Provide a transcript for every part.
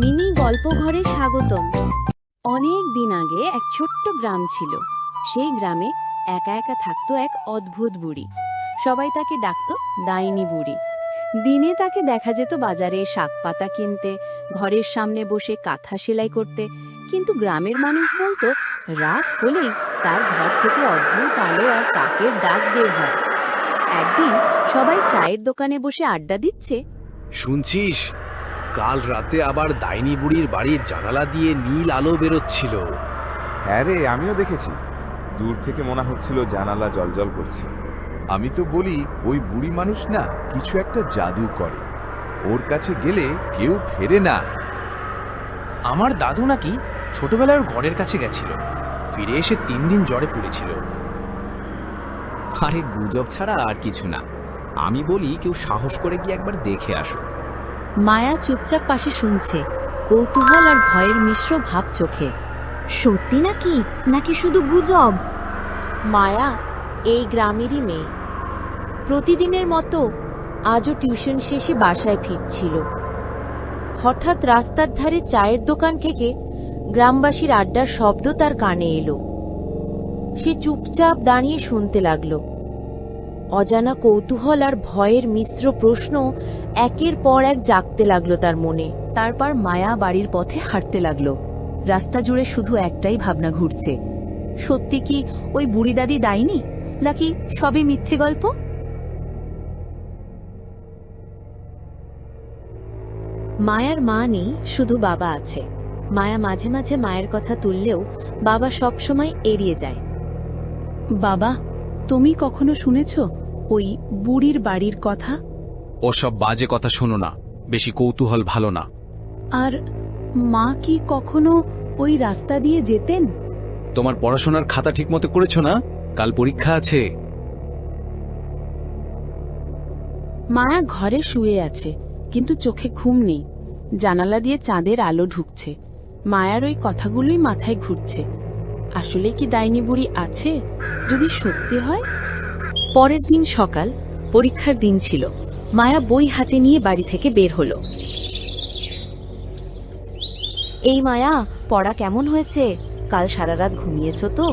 Mini গল্প ঘরে স্বাগতম। অনেক দিন আগে এক ছোট্ট গ্রাম ছিল। সেই গ্রামে একা একা থাকতো এক অদ্ভুত বুড়ি। সবাই তাকে ডাকতো দাইনি বুড়ি। দিনে তাকে দেখা যেত বাজারে শাক পাতা কিনতে, ঘরের সামনে বসে কাঁথা সেলাই করতে। কিন্তু গ্রামের মানুষ বলতো, রাত হলেই তার ঘর থেকে অদ্ভুত আলো আর কাকের ডাক বের হয়। একদিন সবাই চায়ের দোকানে বসে আড্ডা দিচ্ছে। শুনছিস? কাল রাতে আবার দাইনি বুড়ির বাড়ির জানালা দিয়ে নীল আলো বেরোচ্ছিল। হ্যাঁ রে আমিও দেখেছি। দূর থেকে মনে হচ্ছিল জানালা জলজল করছে। আমি তো বলি ওই বুড়ি মানুষ না কিছু একটা জাদু করে। ওর কাছে গেলে কেউ ফেরে না। আমার দাদু নাকি ছোটবেলায় ওর ঘরের কাছে গেছিল। ফিরে এসে তিন দিন জ্বরে পড়েছিল। আরে গুজব ছাড়া আর কিছু না। আমি বলি কেউ সাহস করে গিয়ে একবার দেখে আসুক। মায়া চুপচাপ পাশে শুনছে। কৌতূহল আর ভয়ের মিশ্র ভাব চোখে। সত্যি নাকি? নাকি শুধু গুজব? মায়া, এই গ্রামেরই মেয়ে। প্রতিদিনের মতো আজও টিউশন শেষে বাসায় ফিরছিল। হঠাৎ রাস্তার ধারে চায়ের দোকান থেকে গ্রামবাসীর আড্ডার শব্দ তার কানে এলো। সে চুপচাপ দাঁড়িয়ে শুনতে লাগল। অজানা কৌতূহল আর ভয়ের মিশ্র প্রশ্ন একের পর এক জাগতে লাগল তার মনে। তারপর মায়া বাড়ির পথে হাঁটতে লাগল। রাস্তা জুড়ে শুধু একটাই ভাবনা ঘুরছে। সত্যি কি ওই বুড়ি দাদি দায়নি? নাকি সবই মিথ্যে গল্প? মায়ার মা নেই, শুধু বাবা আছে। মায়া মাঝে মাঝে মায়ের কথা তুললেও বাবা সবসময় এড়িয়ে যায়। বাবা তুমি কখনো শুনেছ ওই বুড়ির বাড়ির কথা? ওসব বাজে কথা শোনো না বেশি কৌতূহল ভালো না। আর মা কি কখনো ওই রাস্তা দিয়ে যেতেন? তোমার পড়াশোনার খাতা ঠিকমতো করেছ না? কাল পরীক্ষা আছে। মায়া ঘরে শুয়ে আছে কিন্তু চোখে ঘুম নেই। জানালা দিয়ে চাঁদের আলো ঢুকছে। মায়ার ওই কথাগুলোই মাথায় ঘুরছে। আসলে কি ডাইনি বুড়ি আছে? যদি সত্যি হয়? পরের দিন সকাল, পরীক্ষার দিন ছিল। মায়া বই হাতে নিয়ে বাড়ি থেকে বের হলো। এই মায়া, পড়া কেমন হয়েছে? কাল সারা রাত ঘুমিয়েছ তো?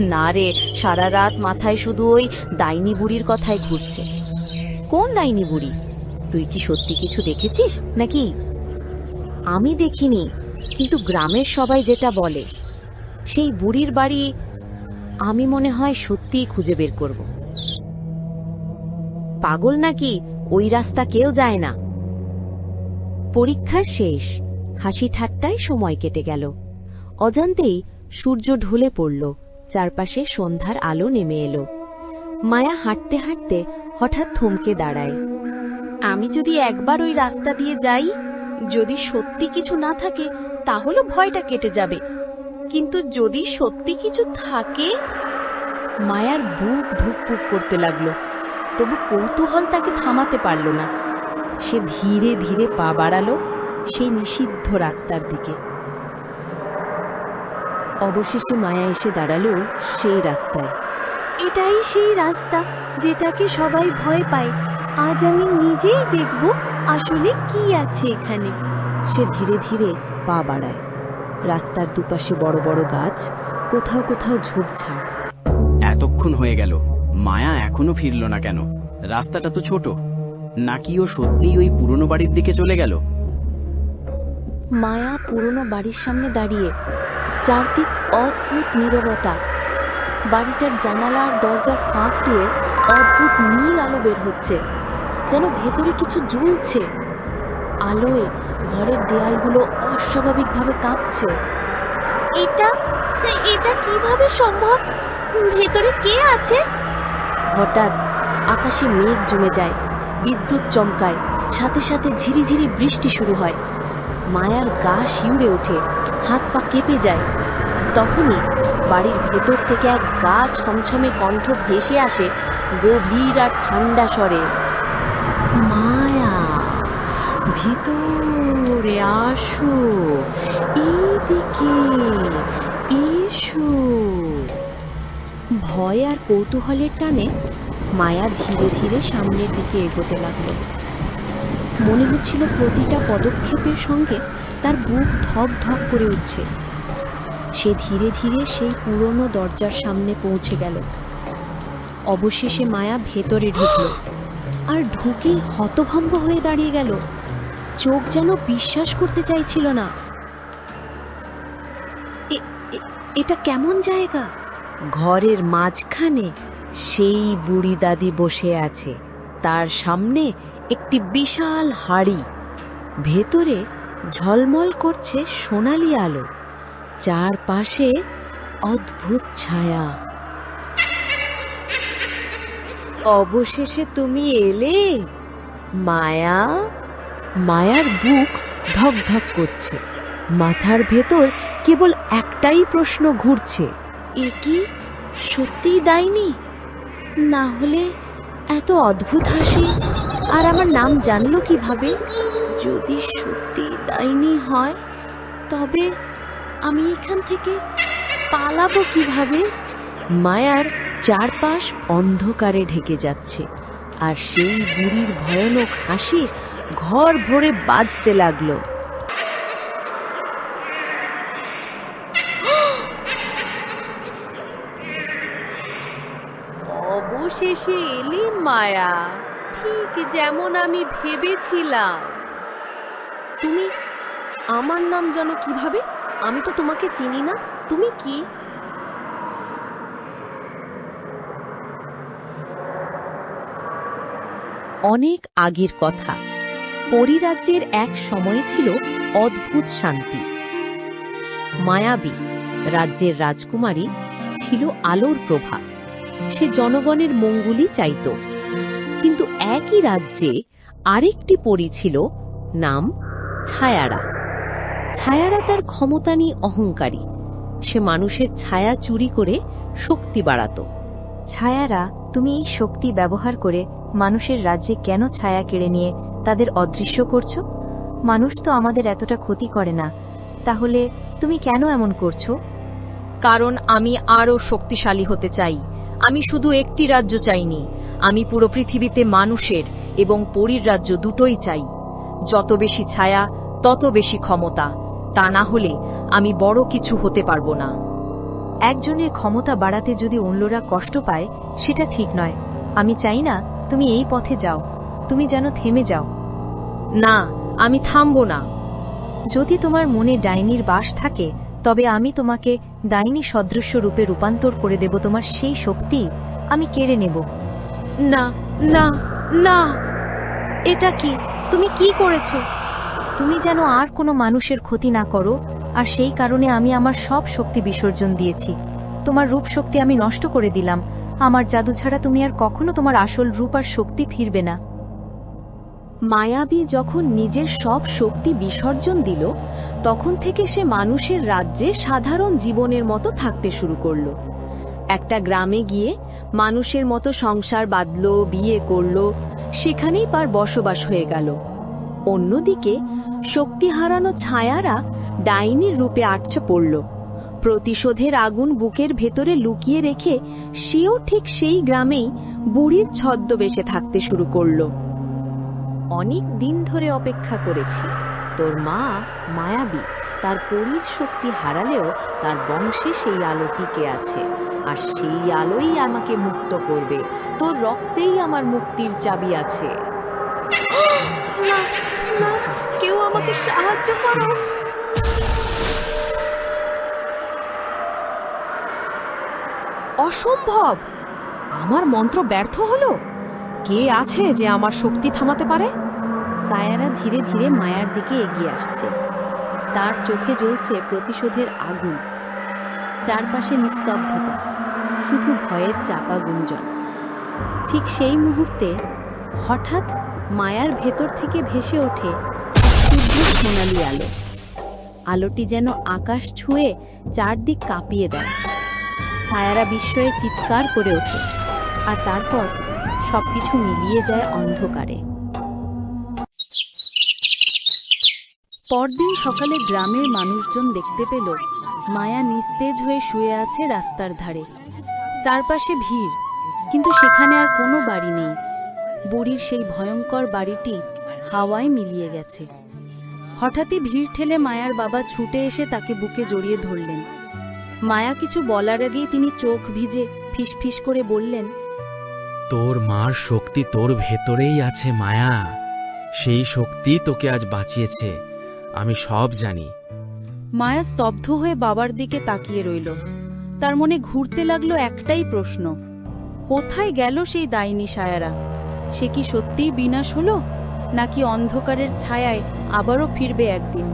না রে, সারা রাত মাথায় শুধু ওই ডাইনি বুড়ির কথাই ঘুরছে। কোন ডাইনি বুড়ি? তুই কি সত্যি কিছু দেখেছিস নাকি? আমি দেখিনি, কিন্তু গ্রামের সবাই যেটা বলে সেই বুড়ির বাড়ি আমি মনে হয় সত্যিই খুঁজে বের করব। পাগল নাকি ওই রাস্তা কেউ যায় না? পরীক্ষা শেষ, হাসি ঠাট্টায় সময় কেটে গেল। অজান্তেই সূর্য ঢলে পড়ল, চারপাশে সন্ধ্যার আলো নেমে এলো। মায়া হাঁটতে হাঁটতে হঠাৎ থমকে দাঁড়ায়। আমি যদি একবার ওই রাস্তা দিয়ে যাই, যদি সত্যি কিছু না থাকে, তাহলে ভয়টা কেটে যাবে। কিন্তু যদি সত্যি কিছু থাকে? মায়ার বুক ধুকপুক করতে লাগল, তবু কৌতূহল তাকে থামাতে পারল না। সে ধীরে ধীরে পা বাড়ালো সেই নিষিদ্ধ রাস্তার দিকে। অবশেষে মায়া এসে দাঁড়াল সেই রাস্তায়। এটাই সেই রাস্তা যেটাকে সবাই ভয় পায়। আজ আমি নিজেই দেখব আসলে কি আছে এখানে। সে ধীরে ধীরে পা বাড়ায়। রাস্তার দুপাশে বড় বড় গাছ কোথাও কোথাও ঝোপঝাড়। এতক্ষণ হয়ে গেল। মায়া এখনও ফিরল না কেন? রাস্তাটা তো ছোট। নাকি ও সত্যিই ওই পুরনো বাড়ির দিকে চলে গেল? মায়া পুরনো বাড়ির সামনে দাঁড়িয়ে চারদিক অদ্ভুত নীরবতা। বাড়িটার জানালা আর দরজার ফাঁক দিয়ে অদ্ভুত নীল আলো বের হচ্ছে যেন ভেতরে কিছু জ্বলছে। আলোয় ঘরের দেয়ালগুলো অস্বাভাবিকভাবে কাঁপছে। এটা? এটা কীভাবে সম্ভব? ভেতরে কে আছে? হঠাৎ আকাশে মেঘ জমে যায় বিদ্যুৎ চমকায় সাথে সাথে ঝিরিঝিরি বৃষ্টি শুরু হয়। মায়ার গা শিউড়ে ওঠে হাত পা কেঁপে যায়। তখনই বাড়ির ভেতর থেকে এক গা ছমছমে কণ্ঠ ভেসে আসে গভীর আর ঠান্ডা স্বরে। মায়া ভিতরে আসো। এইদিকে এসো। ভয় আর কৌতূহলের টানে মায়া ধীরে ধীরে সামনের দিকে এগোতে লাগল। মনে হচ্ছিল প্রতিটা পদক্ষেপের সঙ্গে তার বুক ধক ধক করে উঠছে। সে ধীরে ধীরে সেই পুরনো দরজার সামনে পৌঁছে গেল। অবশেষে মায়া ভেতরে ঢুকল আর ঢুকেই হতভম্ব হয়ে দাঁড়িয়ে গেল। চোখ যেন বিশ্বাস করতে চাইছিল না। এটা কেমন জায়গা? ঘরের মাঝখানে সেই বুড়ি দাদি বসে আছে। তার সামনে একটি বিশাল হাড়ি। ভেতরে ঝলমল করছে সোনালি আলো। চারপাশে অদ্ভুত ছায়া। অবশেষে তুমি এলে? মায়া? মায়ার বুক ধক ধক করছে। মাথার ভেতর কেবল একটাই প্রশ্ন ঘুরছে, এ কি সত্যিই দায়নি? না হলে এত অদ্ভুত হাসি, আর আমার নাম জানলো কীভাবে? যদি সত্যি দায়নি হয়, তবে আমি এখান থেকে পালাবো কীভাবে? মায়ার চারপাশ অন্ধকারে ঢেকে যাচ্ছে, আর সেই বুড়ির ভয়ানক হাসি ঘর ভরে বাজতে লাগল। অবশেষে এলি মায়া। ঠিক যেমন আমি ভেবেছিলাম। তুমি আমার নাম জানো কীভাবে? আমি তো তোমাকে চিনি না। তুমি কি? অনেক আগের কথা। পরিরাজ্যের এক সময়ে ছিল অদ্ভুত শান্তি। মায়াবী রাজ্যের রাজকুমারী ছিল আলোর প্রভা। সে জনগণের মঙ্গলই চাইত। কিন্তু একই রাজ্যে আরেকটি পরী ছিল, নাম ছায়ারা। ছায়ারা তার ক্ষমতা নিয়ে অহংকারী। সে মানুষের ছায়া চুরি করে শক্তি বাড়াত। ছায়ারা, তুমি এই শক্তি ব্যবহার করে মানুষের রাজ্যে কেন ছায়া কেড়ে নিয়ে তাদের অদৃশ্য করছ? মানুষ তো আমাদের এতটা ক্ষতি করে না। তাহলে তুমি কেন এমন করছ? কারণ আমি আরও শক্তিশালী হতে চাই। আমি শুধু একটি রাজ্য চাইনি। আমি পুরো পৃথিবীতে মানুষের এবং পরীর রাজ্য দুটোই চাই। যত বেশি ছায়া তত বেশি ক্ষমতা। তা না হলে আমি বড় কিছু হতে পারব না। একজনের ক্ষমতা বাড়াতে যদি অন্যরা কষ্ট পায় সেটা ঠিক নয়। আমি চাই না তুমি এই পথে যাও। তুমি যেন থেমে যাও। না আমি থামবো না। যদি তোমার মনে ডাইনির বাস থাকে তবে আমি তোমাকে ডাইনি সদৃশ্য রূপে রূপান্তর করে দেব তোমার সেই শক্তি আমি কেড়ে নেব। না না না। এটা কি? তুমি কি করেছ? তুমি যেন আর কোনো মানুষের ক্ষতি না করো আর সেই কারণে আমি আমার সব শক্তি বিসর্জন দিয়েছি। তোমার রূপ শক্তি আমি নষ্ট করে দিলাম। আমার জাদু ছাড়া তুমি আর কখনো তোমার আসল রূপ আর শক্তি ফিরবে না। মায়াবী যখন নিজের সব শক্তি বিসর্জন দিল, তখন থেকে সে মানুষের রাজ্যে সাধারণ জীবনের মতো থাকতে শুরু করল। একটা গ্রামে গিয়ে মানুষের মতো সংসার বাঁধল, বিয়ে করল, সেখানেই পার বসবাস হয়ে গেল। অন্যদিকে, শক্তি হারানো ছায়ারা ডাইনির রূপে আটচে পড়ল। প্রতিশোধের আগুন বুকের ভেতরে লুকিয়ে রেখে সেও ঠিক সেই গ্রামেই বুড়ির ছদ্মবেশে থাকতে শুরু করল। অনেক দিন ধরে অপেক্ষা করেছি। তোর মা মায়াবী, তার পরীর শক্তি হারালেও তার বংশে সেই আলো টিকে আছে, আর সেই আলোই আমাকে মুক্ত করবে। তোর রক্তেই আমার মুক্তির চাবি আছে। কেউ আমাকে সাহায্য করো। অসম্ভব! আমার মন্ত্র ব্যর্থ হলো? কে আছে যে আমার শক্তি থামাতে পারে? সায়ারা ধীরে ধীরে মায়ার দিকে এগিয়ে আসছে। তার চোখে জ্বলছে প্রতিশোধের আগুন। চারপাশে নিস্তব্ধতা, শুধু ভয়ের চাপা গুঞ্জন। ঠিক সেই মুহূর্তে হঠাৎ মায়ার ভেতর থেকে ভেসে ওঠে সোনালি আলো। আলোটি যেন আকাশ ছুঁয়ে চারদিক কাঁপিয়ে দেয়। সায়ারা বিস্ময়ে চিৎকার করে ওঠে, আর তারপর সবকিছু মিলিয়ে যায় অন্ধকারে। পরদিন সকালে গ্রামের মানুষজন দেখতে পেল মায়া নিস্তেজ হয়ে শুয়ে আছে রাস্তার ধারে। চারপাশে ভিড়, কিন্তু সেখানে আর কোনো বাড়ি নেই। বুড়ির সেই ভয়ঙ্কর বাড়িটি হাওয়ায় মিলিয়ে গেছে। হঠাৎই ভিড় ঠেলে মায়ার বাবা ছুটে এসে তাকে বুকে জড়িয়ে ধরলেন। মায়া কিছু বলার আগেই তিনি চোখ ভিজে ফিসফিস করে বললেন তোর মার শক্তি তোর ভেতরেই আছে, মায়া। সেই শক্তি তোকে আজ বাঁচিয়েছে, আমি সব জানি। মায়া স্তব্ধ হয়ে বাবার দিকে তাকিয়ে রইল। তার মনে ঘুরতে লাগল একটাই প্রশ্ন, কোথায় গেল সেই দাইনি সায়ারা? সে কি সত্যিই বিনাশ হলো, নাকি অন্ধকারের ছায়ায় আবারও ফিরবে একদিন?